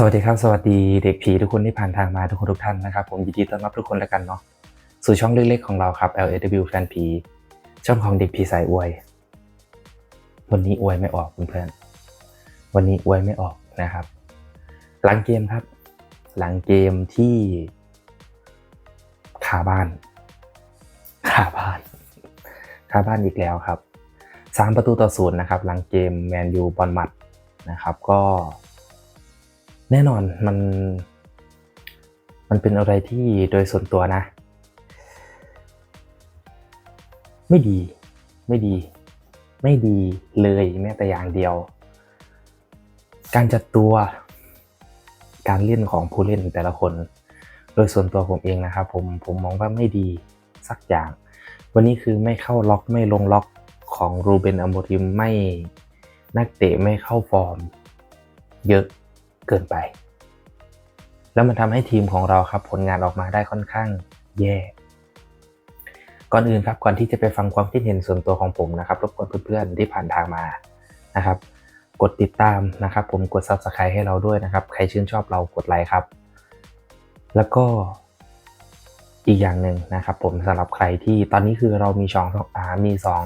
สวัสดีครับ สวัสดีเด็กผีทุกคนที่ผ่านทางมาทุกคนทุกท่านนะครับ ผมยินดีต้อนรับทุกคนแล้วกันเนาะสู่ช่องเล็กๆของเราครับ LAW แฟนผีช่องของเด็กผีสายอวย วันนี้อวยไม่ออกเพื่อนๆวันนี้อวยไม่ออกนะครับ หลังเกมครับ หลังเกมที่ขาบ้านขาบ้านขาบ้านอีกแล้วครับสามประตูต่อศูนย์นะครับ หลังเกมแมนยูบอลมัดนะครับ ก็ แน่นอนมัน มันเป็นอะไรที่โดยส่วนตัวนะ ไม่ดี ไม่ดี ไม่ดีเลยแม้แต่อย่างเดียว การจัดตัว การเล่นของผู้เล่นแต่ละคน โดยส่วนตัวผมเองนะครับผมผมมองว่าไม่ดีสักอย่าง วันนี้คือไม่เข้าล็อกไม่ลงล็อกของรูเบนอโมริมไม่นักเตะไม่เข้าฟอร์ม เยอะ เกินไป แล้วมันทำให้ทีมของเราครับผลงานออกมาได้ค่อนข้างแย่ ก่อนอื่นครับก่อนที่จะไปฟังความคิดเห็นส่วนตัวของผมนะครับรบกวนเพื่อนๆที่ผ่านทางมานะครับ กดติดตามนะครับ ผมกด subscribe ให้เราด้วยนะครับ ใครชื่นชอบเรากดไลค์ครับ แล้วก็อีกอย่างหนึ่งนะครับ ผมสำหรับใครที่ตอนนี้คือเรามีช่องอามีสอง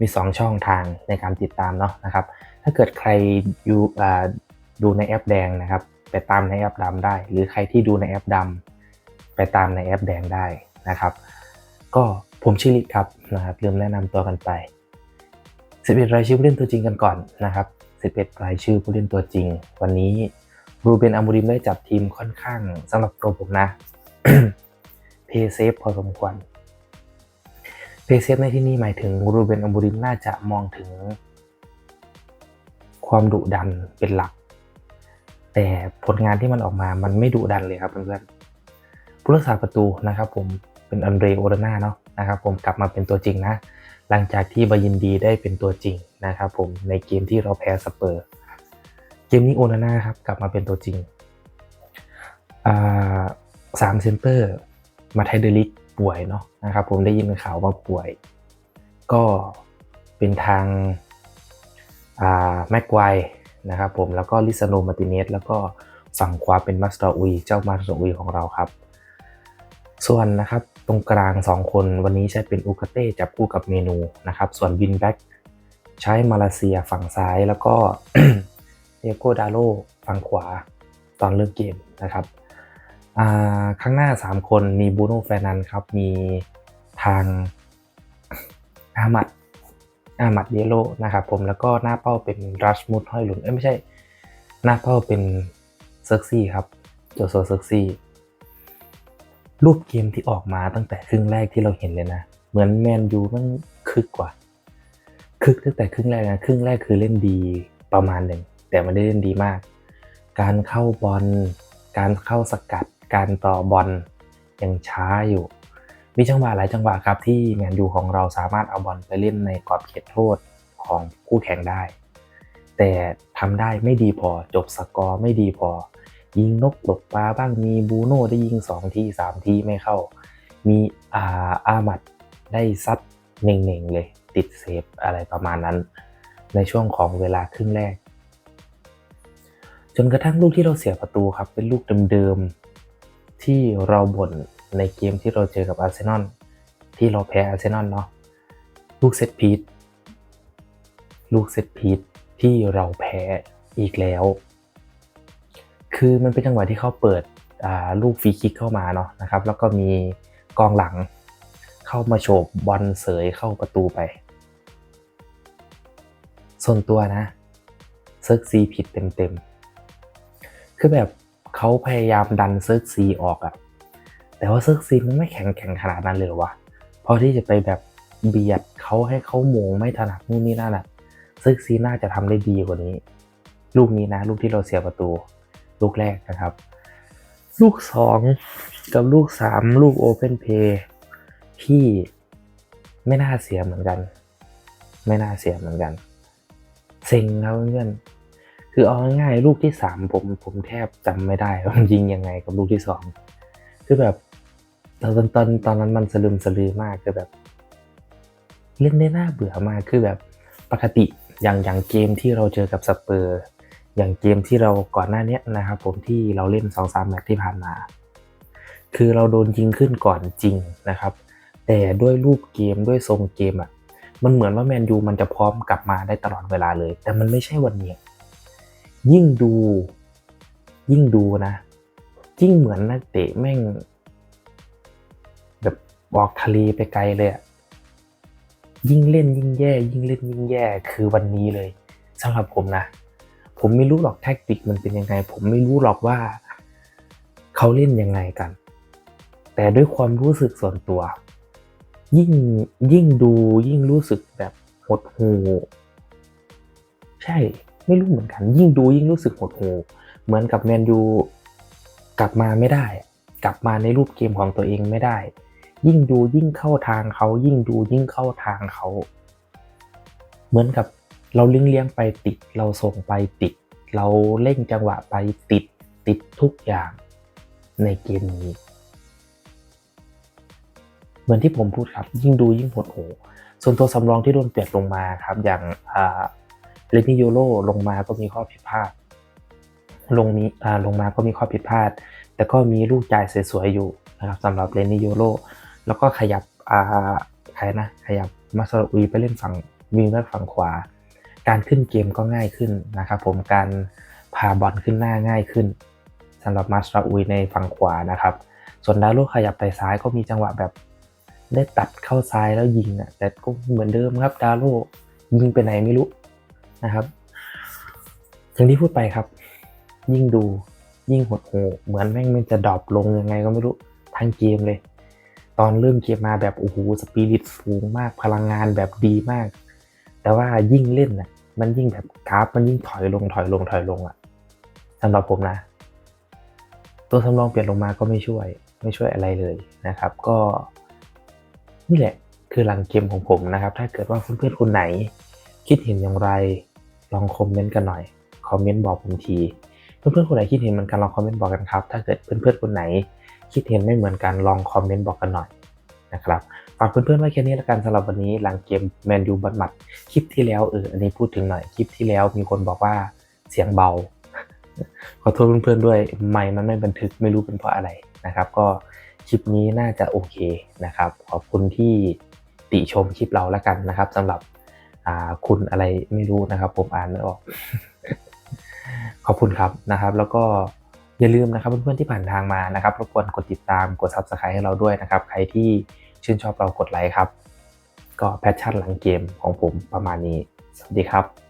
มีสองช่องทางในการติดตามเนาะนะครับ ถ้าเกิดใครอยู่ ดูในแอปแดงนะครับ ไปตามในแอปดำได้ หรือใครที่ดูในแอปดำไปตามในแอปแดงได้นะครับ ก็ผมชื่อลิศครับนะครับลืมแนะนำตัวกันไป 11 รายชื่อผู้เล่นตัวจริงกันก่อนนะครับ 11 รายชื่อผู้เล่นตัวจริง วันนี้รูเบนอามูริมได้จับทีมค่อนข้างสำหรับตัวผมนะเพย์เซฟพอสมควรเพย์เซฟในที่นี้หมายถึงรูเบนอามูริมน่าจะมองถึงความดุดันเป็นหลัก แต่ผลงานที่มันออกมามันไม่ดุดันเลยครับเพื่อนๆผู้รักษาประตูนะครับผมเป็นอันเดรโอรนาเนาะนะครับผมกลับมาเป็นตัวจริงนะ หลังจากที่บายินดีได้เป็นตัวจริงนะครับผมในเกมที่เราแพ้สเปอร์ เกมนี้โอนาน่าครับกลับมาเป็นตัวจริงสามเซนเตอร์มาไทเดลิกป่วยเนาะนะครับผมได้ยินข่าวว่าป่วย ก็เป็นทางแม็กไกว นะครับผมแล้วก็ลิซาโนมาติเนสแล้วก็ฝั่งขวาเป็นมาสเตอร์อุยเจ้ามาสเตอร์อุยของเราครับ ส่วนนะครับตรงกลาง 2 คนวันนี้ใช้เป็นอูกาเต้จับคู่กับเมนูนะครับ ส่วนวินแบ็กใช้มาเลเซียฝั่งซ้ายแล้วก็เอโกดาโลฝั่งขวาตอนเริ่มเกมนะครับข้างหน้า 3 คนมีบูโน่แฟนันครับ มีทางอามัด อามัดเยโลนะครับผมแล้วก็หน้าเป้าเป็นรัชมุดห้อยหลุนเอ้ยไม่ใช่ หน้าเป้าเป็นเซิร์กซี่ครับโจโซเซิร์กซี่รูปเกมที่ออกมาตั้งแต่ครึ่งแรกที่เราเห็นเลยนะ เหมือนแมนยูมันคึกกว่า คึกตั้งแต่ครึ่งแรกนะครึ่งแรกคือเล่นดีประมาณหนึ่งแต่ไม่ได้เล่นดีมาก การเข้าบอลการเข้าสกัด การต่อบอลยังช้าอยู่ มีจังหวะหลายจังหวะครับที่แมนยูของเราสามารถเอาบอลไปเล่นในกรอบเขตโทษของคู่แข่งได้ แต่ทำได้ไม่ดีพอจบสกอร์ไม่ดีพอ ยิงนกตกปลาบ้างมีบูโน่ได้ยิง 2 ที 3 ทีไม่เข้า มีอาอามัดได้ซัดเน่งๆเลยติดเซฟอะไรประมาณนั้น ในช่วงของเวลาครึ่งแรก จนกระทั่งลูกที่เราเสียประตูครับเป็นลูกเดิมๆที่เราบ่น ในเกมที่เราเจอกับอาร์เซนอลที่เราแพ้อาร์เซนอลเนาะลูกเซตพีทลูกเซตพีทที่เราแพ้อีกแล้ว คือมันเป็นจังหวะที่เขาเปิดลูกฟรีคิกเข้ามาเนาะนะครับ แล้วก็มีกองหลังเข้ามาโฉบบอลเสยเข้าประตูไป ส่วนตัวนะเซิร์กซีผิดเต็มๆ คือแบบเขาพยายามดันเซิร์กซีออกอะ แต่ว่าเซิร์กซีมันไม่แข็งแข็งขนาดนั้นเลยวะพอที่จะไปแบบเบียดเขาให้เขาโมงไม่ถนัดนู่นนี่นั่นอะเซิร์กซีน่าจะทำได้ดีกว่านี้ ลูกนี้นะ ลูกที่เราเสียประตู ลูกแรกนะครับ ลูกสองกับลูกสามลูกโอเพนเพย์ที่ไม่น่าเสียเหมือนกัน ไม่น่าเสียเหมือนกันเซ็งครับเพื่อนคือเอาง่ายๆลูกที่สามผมผมแทบจำไม่ได้ว่ามันยิงยังไงกับลูกที่สองคือแบบ ตอนตอนตอนนั้นมันสลืมสลือมากคือแบบ เล่นได้น่าเบื่อมากคือแบบปกติอย่างอย่างเกมที่เราเจอกับสเปอร์ อย่างเกมที่เราก่อนหน้านี้นะครับผมที่เราเล่น2องสามแมตช์ที่ผ่านมา คือเราโดนยิงขึ้นก่อนจริงนะครับ แต่ด้วยรูปเกมด้วยทรงเกมอะ่ะมันเหมือนว่าแมนยูมันจะพร้อมกลับมาได้ตลอดเวลาเลย แต่มันไม่ใช่วันนี้ยิ่งดู ยิ่งดูนะยิ่งเหมือนนักเตะแม่ง บออกทะเลไปไกลเลยอะยิ่งเล่นยิ่งแย่ ยิ่งเล่นยิ่งแย่คือวันนี้เลยสำหรับผมนะ ผมไม่รู้หรอกแท็กติกมันเป็นยังไง ผมไม่รู้หรอกว่า เขาเล่นยังไงกัน แต่ด้วยความรู้สึกส่วนตัว ยิ่งยิ่งดูยิ่งรู้สึกแบบหดหูใช่ไม่รู้เหมือนกัน ยิ่งดูยิ่งรู้สึกหดหูเหมือนกับแมนยูกลับมาไม่ได้ กลับมาในรูปเกมของตัวเองไม่ได้ ยิ่งดูยิ่งเข้าทางเขา ยิ่งดูยิ่งเข้าทางเขา เหมือนกับเราเลี้ยงเลี้ยงไปติด เราส่งไปติด เราเล่งจังหวะไปติดติดทุกอย่างในเกมนี้ เหมือนที่ผมพูดครับ ยิ่งดูยิ่งหดหูส่วนตัวสำรองที่โดนเปลี่ยนลงมาครับ อย่างเลนิโยโลลงมาก็มีข้อผิดพลาดลงมีอ่าลงมาก็มีข้อผิดพลาด แต่ก็มีลูกจ่ายสวยๆอยู่นะครับสำหรับเลนิโยโล แล้วก็ขยับอ่าใครนะขยับมาซาอุยไปเล่นฝั่งวิงด้านฝั่งขวา การขึ้นเกมก็ง่ายขึ้นนะครับผมการพาบอลขึ้นหน้าง่ายขึ้นสำหรับมาสราอุยในฝั่งขวานะครับ ส่วนดาโลขยับไปซ้ายก็มีจังหวะแบบได้ตัดเข้าซ้ายแล้วยิงอะแต่ก็เหมือนเดิมครับดาโลยิงไปไหนไม่รู้นะครับอย่างที่พูดไปครับ ยิ่งดูยิ่งหดหูเหมือนแม่งมันจะดรอปลงยังไงก็ไม่รู้ทั้งเกมเลย ตอนเริ่มเกมมาแบบโอ้โหสปีริตสูงมากพลังงานแบบดีมาก แต่ว่ายิ่งเล่นน่ะมันยิ่งแบบกราฟมันยิ่งถอยลงถอยลงถอยลงอะสำหรับผมนะ ตัวสำรองเปลี่ยนลงมาก็ไม่ช่วย ไม่ช่วยอะไรเลยนะครับ ก็นี่แหละคือหลังเกมของผมนะครับ ถ้าเกิดว่าเพื่อนๆคนไหน คิดเห็นอย่างไรลองคอมเมนต์กันหน่อยคอมเมนต์บอกผมทีเพื่อนๆคนไหนคิดเห็นเหมือนกันลองคอมเมนต์บอกกันครับ ถ้าเกิดเพื่อนๆคนไหน คิดเห็นไม่เหมือนกันลองคอมเมนต์บอกกันหน่อยนะครับฝากเพื่อนๆไว้แค่นี้ละกันสำหรับวันนี้หลังเกมแมนยูบัตหมัดคลิปที่แล้วเอออันนี้พูดถึงหน่อยคลิปที่แล้วมีคนบอกว่าเสียงเบา ขอโทษเพื่อนๆด้วยไม่มันไม่บันทึกไม่รู้เป็นเพราะอะไรนะครับ ก็คลิปนี้น่าจะโอเคนะครับ ขอบคุณที่ติชมคลิปเราล้วกันนะครับสำหรับคุณอะไรไม่รู้นะครับ ผมอ่านไม่ออก ขอบคุณครับนะครับ แล้วก็ อย่าลืมนะครับเพื่อนๆที่ผ่านทางมานะครับรบกวนกดติดตามกด subscribe ให้เราด้วยนะครับ ใครที่ชื่นชอบเรากดไลค์ครับ ก็แพชชั่นหลังเกมของผมประมาณนี้ สวัสดีครับ